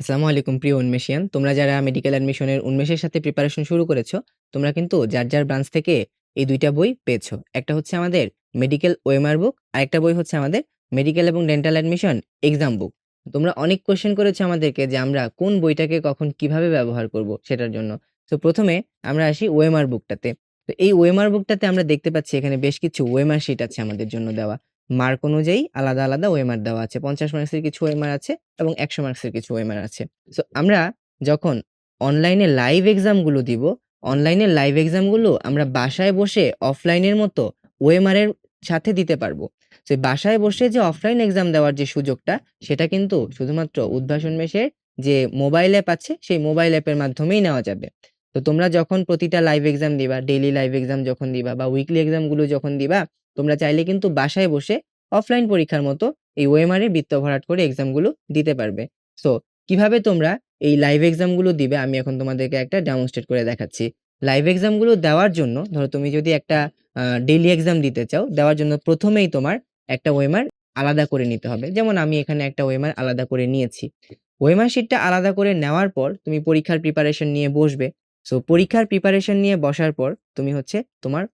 আসসালামু আলাইকুম প্রিয় উন্মেষিয়ান। তোমরা যারা মেডিকেল অ্যাডমিশনের উন্মেষের সাথে প্রিপারেশন শুরু করেছ, তোমরা কিন্তু যার, যার ব্রাঞ্চ থেকে এই দুইটা বই পেয়েছ। একটা হচ্ছে আমাদের মেডিকেল ওয়েমার বুক, আর একটা বই হচ্ছে আমাদের মেডিকেল এবং ডেন্টাল অ্যাডমিশন এক্সাম বুক। তোমরা অনেক কোয়েশ্চেন করেছ আমাদেরকে যে আমরা কোন বইটাকে কখন কীভাবে ব্যবহার করব সেটার জন্য। তো প্রথমে আমরা আসি ওএমআর বুকটাতে। তো এই ওএমআর বুকটাতে আমরা দেখতে পাচ্ছি এখানে বেশ কিছু ওয়েমার শিট আছে আমাদের জন্য দেওয়া। মার্ক অনুযায়ী আলাদা, আলাদা ওয়েমার দেওয়া আছে। ৫০ মার্কসের কিছু ওএমআর আছে এবং ১০০ মার্কসের কিছু ওএমআর আছে। সো আমরা যখন অনলাইনে লাইভ এক্সামগুলো দিব, অনলাইনে লাইভ এক্সামগুলো আমরা বাসায় বসে অফলাইনের মতো ওয়েমারের সাথে দিতে পারব সো বাসায় বসে যে অফলাইন এক্সাম দেওয়ার যে সুযোগটা, সেটা কিন্তু শুধুমাত্র উদ্ভাসন মেশের যে মোবাইল অ্যাপ আছে, সেই মোবাইল অ্যাপের মাধ্যমেই নেওয়া যাবে। তো তোমরা যখন প্রতিটা লাইভ এক্সাম দিবা, ডেইলি লাইভ এক্সাম যখন দিবা বা উইকলি এক্সামগুলো যখন দিবা, তোমরা চাইলে কিন্তু বাসায় বসে অফলাইন পরীক্ষার মতো এই ওএমআর এ বৃত্ত ভরাট করে এক্সামগুলো দিতে পারবে। সো কীভাবে তোমরা এই লাইভ এক্সামগুলো দিবে আমি এখন তোমাদেরকে একটা ডেমনস্ট্রেট করে দেখাচ্ছি। লাইভ এক্সামগুলো দেওয়ার জন্য ধরো তুমি যদি একটা আ ডেইলি এক্সাম দিতে চাও, দেওয়ার জন্য প্রথমেই তোমার একটা ওয়েমার আলাদা করে নিতে হবে। যেমন আমি এখানে একটা ওয়েমার আলাদা করে নিয়েছি। ওয়েমার শিটটা আলাদা করে নেওয়ার পর তুমি পরীক্ষার প্রিপারেশন নিয়ে বসবে। সো পরীক্ষার প্রিপারেশন নিয়ে বসার পর তুমি হচ্ছে তোমার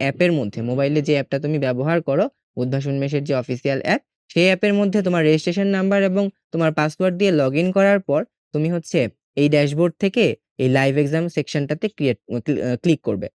অ্যাপের মধ্যে মোবাইলে যে অ্যাপটা তুমি ব্যবহার করো, উদ্ভাসন মেশের যে অফিসিয়াল অ্যাপ, সেই অ্যাপের মধ্যে তোমার রেজিস্ট্রেশন নাম্বার এবং তোমার পাসওয়ার্ড দিয়ে লগইন করার পর তুমি হচ্ছে এই ড্যাশবোর্ড থেকে এই লাইভ এক্সাম সেকশনটাতে ক্রিয়েট ক্লিক করবে।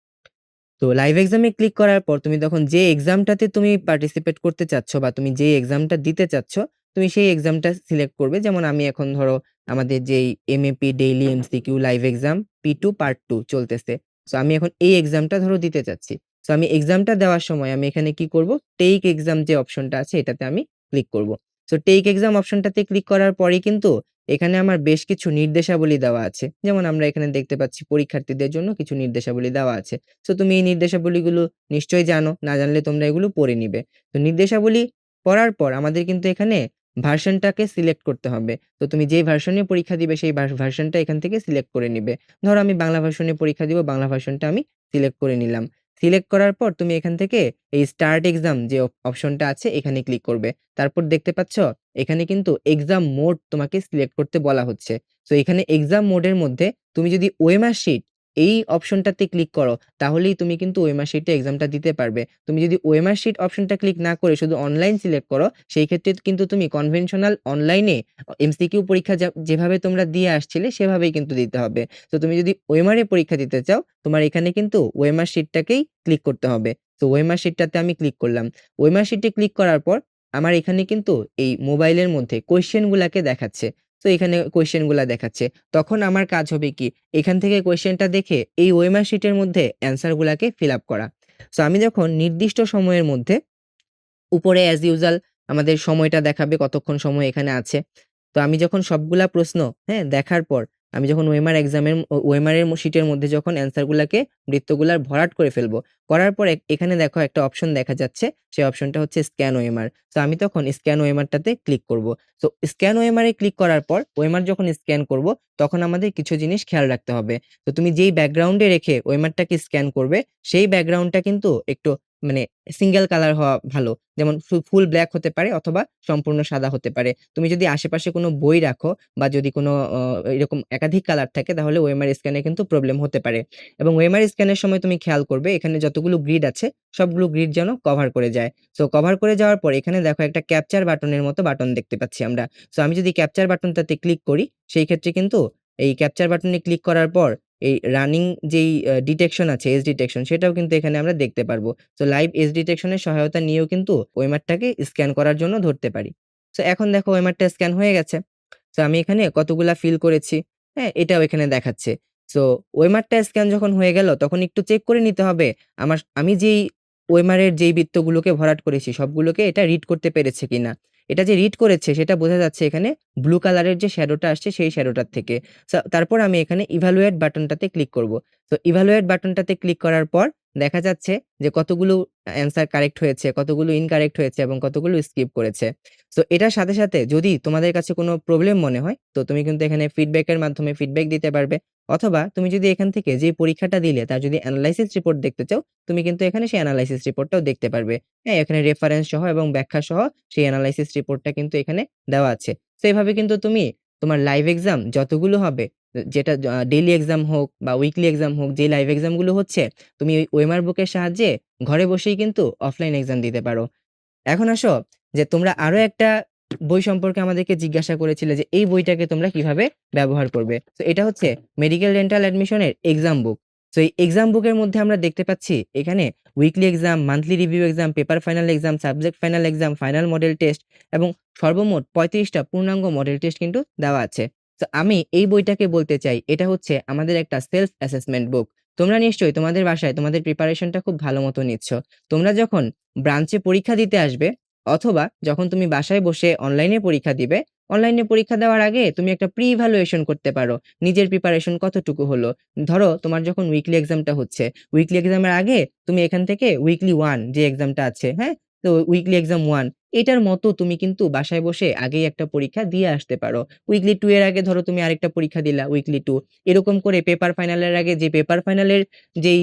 তো লাইভ এক্সামে ক্লিক করার পর তুমি তখন যে এক্সামটাতে তুমি পার্টিসিপেট করতে চাচ্ছ বা তুমি যে এক্সামটা দিতে চাচ্ছ, তুমি সেই এক্সামটা সিলেক্ট করবে। যেমন আমি এখন ধরো আমাদের যেই M A P daily MCQ live exam P two part two চলতেছে। সো আমি এখন এই এক্সামটা ধরো দিতে চাচ্ছি। সো আমি এক্সামটা দেওয়ার সময় আমি এখানে কি করব? টেক এক্সাম যে অপশনটা আছে এটাতে আমি ক্লিক করব। সো টেক এক্সাম অপশনটাতে ক্লিক করার পরেই কিন্তু এখানে আমার বেশ কিছু নির্দেশাবলী দেওয়া আছে। যেমন আমরা এখানে দেখতে পাচ্ছি পরীক্ষার্থীদের জন্য কিছু নির্দেশাবলী দেওয়া আছে। সো তুমি এই নির্দেশাবলীগুলো নিশ্চয়ই জানো। না জানলে তোমরা এগুলো পড়ে নিবে। তো নির্দেশাবলী পড়ার পর আমাদের কিন্তু এখানে ভার্সনটাকে সিলেক্ট করতে হবে। তো তুমি যেই ভার্সনে পরীক্ষা দিবে সেই ভার ভার্শনটা এখান থেকে সিলেক্ট করে নিবে। ধরো আমি বাংলা ভার্সনে পরীক্ষা দিব, বাংলা ভার্শনটা আমি সিলেক্ট করে নিলাম। সিলেক্ট করার পর তুমি এখান থেকে এই স্টার্ট এক্সাম যে অপ অপশনটা আছে এখানে ক্লিক করবে। তারপর দেখতে পাচ্ছ, এখানে কিন্তু এক্সাম মোড তোমাকে সিলেক্ট করতে বলা হচ্ছে। তো এখানে এক্সাম মোডের মধ্যে তুমি যদি ওয়েমার শিট এই অপশনটাতে ক্লিক করো, তাহলেই তুমি কিন্তু ওএমআর শিটে এক্সামটা দিতে পারবে। তুমি যদি ওএমআর শিট অপশনটা ক্লিক না করে শুধু অনলাইন সিলেক্ট করো, সেই ক্ষেত্রে কিন্তু তুমি কনভেনশনাল অনলাইনে এমসিকিউ পরীক্ষা যেভাবে তোমরা দিয়ে আসছিলে সেভাবেই কিন্তু দিতে হবে। তো তুমি যদি ওএমআর এ পরীক্ষা দিতে চাও, তোমার এখানে কিন্তু ওয়েমার শিটটাকেই ক্লিক করতে হবে। তো ওয়েমার শিটটাতে আমি ক্লিক করলাম। ওয়েমার শিটে ক্লিক করার পর আমার এখানে কিন্তু এই মোবাইলের মধ্যে কোয়েশ্চেন গুলাকে দেখাচ্ছে। তো এখানে কোয়েশ্চেনগুলো দেখাচ্ছে। তখন আমার কাজ হবে কি? এখান থেকে কোয়েশ্চেনটা দেখে এই ওয়েমার শিটের মধ্যে অ্যান্সারগুলোকে ফিল আপ করা। সো আমি যখন নির্দিষ্ট সময়ের মধ্যে উপরে অ্যাজ ইউজাল আমাদের সময়টা দেখাবে কতক্ষণ সময় এখানে আছে। তো আমি যখন সবগুলা প্রশ্ন, হ্যাঁ? দেখার পর আমি যখন ওএমআর এক্সামের ও ওএমআর এর শিটের মধ্যে যখন অ্যান্সার গুলাকে বৃত্তগুলার ভরাট করে ফেলব। করার পর এখানে দেখো একটা অপশন দেখা যাচ্ছে। সেই অপশনটা হচ্ছে স্ক্যান ওএমআর। তো আমি তখন স্ক্যান ওএমআরটাতে ক্লিক করব। তো স্ক্যান ওএমআর এ ক্লিক করার পর ওএমআর যখন স্ক্যান করব, তখন আমাদের কিছু জিনিস খেয়াল রাখতে হবে। তো তুমি যেই ব্যাকগ্রাউন্ডে রেখে ওএমআরটাকে স্ক্যান করবে, সেই ব্যাকগ্রাউন্ডটা কিন্তু একটু মানে সিঙ্গেল কালার হওয়া ভালো। যেমন ফুল ব্ল্যাক হতে পারে অথবা সম্পূর্ণ সাদা হতে পারে। তুমি যদি আশেপাশে কোনো বই রাখো বা যদি কোনো এরকম একাধিক কালার থাকে তাহলে ওএমআর স্ক্যানে কিন্তু প্রবলেম হতে পারে। এবং ওএমআর স্ক্যানের সময় তুমি খেয়াল করবে এখানে যতগুলো গ্রিড আছে সবগুলো গ্রিড যেন কভার করে যায়। সো কভার করে যাওয়ার পর এখানে দেখো একটা ক্যাপচার বাটনের মতো বাটন দেখতে পাচ্ছি আমরা। সো আমি যদি ক্যাপচার বাটনটাতে ক্লিক করি, সেই ক্ষেত্রে কিন্তু এই ক্যাপচার বাটনে ক্লিক করার পর এই রানিং যেই ডিটেকশন আছে, এজ ডিটেকশন সেটাও কিন্তু এখানে আমরা দেখতে পারব। তো লাইভ এজ ডিটেকশনের সহায়তা নিয়েও কিন্তু ওয়েমারটাকে স্ক্যান করার জন্য ধরতে পারি। সো এখন দেখো ওয়েমারটা স্ক্যান হয়ে গেছে। সো আমি এখানে কতগুলা ফিল করেছি, হ্যাঁ? এটাও এখানে দেখাচ্ছে। সো ওয়েমারটা স্ক্যান যখন হয়ে গেল তখন একটু চেক করে নিতে হবে আমার আমি যেই ওয়েমারের যেই বৃত্তগুলোকে ভরাট করেছি সবগুলোকে এটা রিড করতে পেরেছে কিনা। এটা যে রিড করেছে সেটা বোঝা যাচ্ছে এখানে ব্লু কালারের যে শ্যাডোটা আসছে সেই শ্যাডোটার থেকে। তারপর আমি এখানে ইভালুয়েট বাটনটাতে ক্লিক করব। তো ইভালুয়েট বাটনটাতে ক্লিক করার পর দেখা যাচ্ছে যে কতগুলো অ্যান্সার কারেক্ট হয়েছে, কতগুলো ইনকারেক্ট হয়েছে এবং কতগুলো স্কিপ করেছে। সো এটার সাথে, সাথে যদি তোমাদের কাছে কোনো প্রবলেম মনে হয় তো তুমি কিন্তু এখানে ফিডব্যাক এর মাধ্যমে ফিডব্যাক দিতে পারবে। অথবা তুমি যদি এখান থেকে যে পরীক্ষাটা দিলে তার যদি অ্যানালাইসিস রিপোর্ট দেখতে চাও, তুমি কিন্তু এখানে সেই অ্যানালাইসিস রিপোর্টটাও দেখতে পারবে। হ্যাঁ? এখানে রেফারেন্স সহ এবং ব্যাখ্যা সহ সেই এনালাইসিস রিপোর্টটা কিন্তু এখানে দেওয়া আছে। এভাবে কিন্তু তুমি তোমার লাইভ এক্সাম যতগুলো হবে যেটা য ডেইলি এক্সাম হোক বা উইকলি এক্সাম হোক যে লাইভ এক্সামগুলো হচ্ছে তুমি ওই ওয়েমার বুকের সাহায্যে ঘরে বসেই কিন্তু অফলাইন এক্সাম দিতে পারো। এখন আসো যে তোমরা আরও একটা বই সম্পর্কে আমাদেরকে জিজ্ঞাসা করেছিলে যে এই বইটাকে তোমরা কীভাবে ব্যবহার করবে। তো এটা হচ্ছে মেডিকেল ডেন্টাল অ্যাডমিশনের এক্সাম বুক। তো এই এক্সাম বুকের মধ্যে আমরা দেখতে পাচ্ছি এখানে weekly exam, monthly review exam, paper final exam, subject final exam, final model test এবং সর্বমোট পঁয়ত্রিশটা পূর্ণাঙ্গ মডেল টেস্ট কিন্তু দেওয়া আছে। তো আমি এই বইটাকে বলতে চাই এটা হচ্ছে আমাদের একটা সেলফ অ্যাসেসমেন্ট বুক। তোমরা নিশ্চয়ই তোমাদের বাসায় তোমাদের প্রিপারেশনটা খুব ভালো মতো নিচ্ছ। তোমরা যখন ব্রাঞ্চে পরীক্ষা দিতে আসবে অথবা যখন তুমি বাসায় বসে অনলাইনে পরীক্ষা দিবে, অনলাইনে পরীক্ষা দেওয়ার আগে তুমি একটা প্রি ইভ্যালুয়েশন করতে পারো। নিজের প্রিপারেশন কতটুকু হলো। ধরো তোমার যখন উইকলি এক্সামটা হচ্ছে, উইকলি এক্সামের আগে তুমি এখান থেকে উইকলি ওয়ান যে এক্সামটা আছে, হ্যাঁ? তো উইকলি এক্সাম 1 এটার মতো তুমি কিন্তু বাসায় বসে আগেই একটা পরীক্ষা দিয়ে আসতে পারো। উইকলি টু এর আগে ধরো তুমি আরেকটা পরীক্ষা দিলা উইকলি টু এরকম করে পেপার ফাইনালের আগে যে পেপার ফাইনালের যেই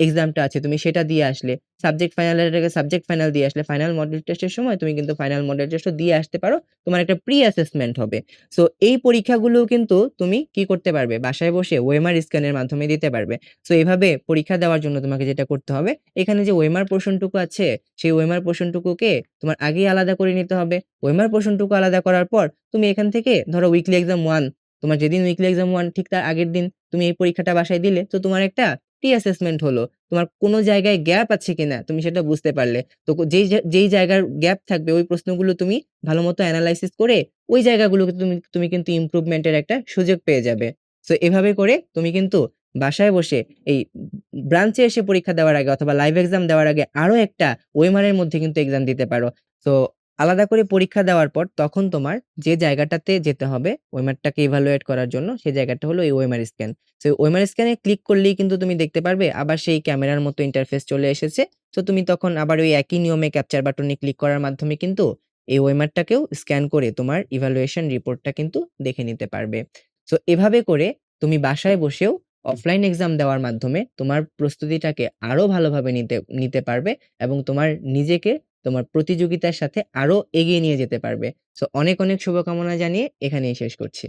এক্সামটা আছে, তুমি সেটা দিয়ে আসলে। সাবজেক্ট ফাইনালের আগে সাবজেক্ট ফাইনাল দিয়ে আসলে। ফাইনাল মডেল টেস্টের সময় তুমি কিন্তু ফাইনাল মডেল টেস্টও দিয়ে আসতে পারো। তোমার একটা প্রি অ্যাসেসমেন্ট হবে। সো এই পরীক্ষাগুলোও কিন্তু তুমি কি করতে পারবে? বাসায় বসে ওয়েমার স্ক্যানের মাধ্যমে দিতে পারবে। সো এভাবে পরীক্ষা দেওয়ার জন্য তোমাকে যেটা করতে হবে, এখানে যে ওয়েমার পোরশনটুকু আছে, সেই ওয়েমার পোরশনটুকুকে তোমার আগেই আলাদা করে নিতে হবে। ওয়েমার পোরশনটুকু আলাদা করার পর তুমি এখান থেকে ধরো উইকলি এক্সাম ওয়ান তোমার যেদিন উইকলি এক্সাম ওয়ান ঠিক তার আগের দিন তুমি এই পরীক্ষাটা বাসায় দিলে। তো তোমার একটা প্রি অ্যাসেসমেন্ট হলো। তোমার কোনো জায়গায় গ্যাপ আছে কিনা তুমি সেটা বুঝতে পারলে। তো যেই যেই জায়গার গ্যাপ থাকবে ওই প্রশ্নগুলো তুমি ভালোমতো অ্যানালাইসিস করে ওই জায়গাগুলোকে তুমি তুমি কিন্তু ইমপ্রুভমেন্ট এর একটা সুযোগ পেয়ে যাবে। সো এভাবে করে তুমি কিন্তু বাসায় বসে এই ব্রাঞ্চে এসে পরীক্ষা দেওয়ার আগে অথবা লাইভ এক্সাম দেওয়ার আগে আরও একটা ওয়েমারের মধ্যে কিন্তু এক্সাম দিতে পারো। সো আলাদা করে পরীক্ষা দেওয়ার পর তখন তোমার যে জায়গাটাতে যেতে হবে, ওয়েমারটাকে ইভ্যালুয়েট করার জন্য সেই জায়গাটা হলো এই ওয়েমার স্ক্যান। সো ওয়েমার স্ক্যানে ক্লিক করলেই কিন্তু তুমি দেখতে পারবে আবার সেই ক্যামেরার মতো ইন্টারফেস চলে এসেছে। সো তুমি তখন আবার ওই একই নিয়মে ক্যাপচার বাটনে ক্লিক করার মাধ্যমে কিন্তু এই ওয়েমারটাকেও স্ক্যান করে তোমার ইভ্যালুয়েশন রিপোর্টটা কিন্তু দেখে নিতে পারবে। সো এভাবে করে তুমি বাসায় বসেও অফলাইন এক্সাম দেওয়ার মাধ্যমে তোমার প্রস্তুতিটাকে আরও ভালোভাবে নিতে নিতে পারবে এবং তোমার নিজেকে তোমার প্রতিযোগিতার সাথে আরও এগিয়ে নিয়ে যেতে পারবে। সো অনেক, অনেক শুভকামনা জানিয়ে এখানেই শেষ করছি।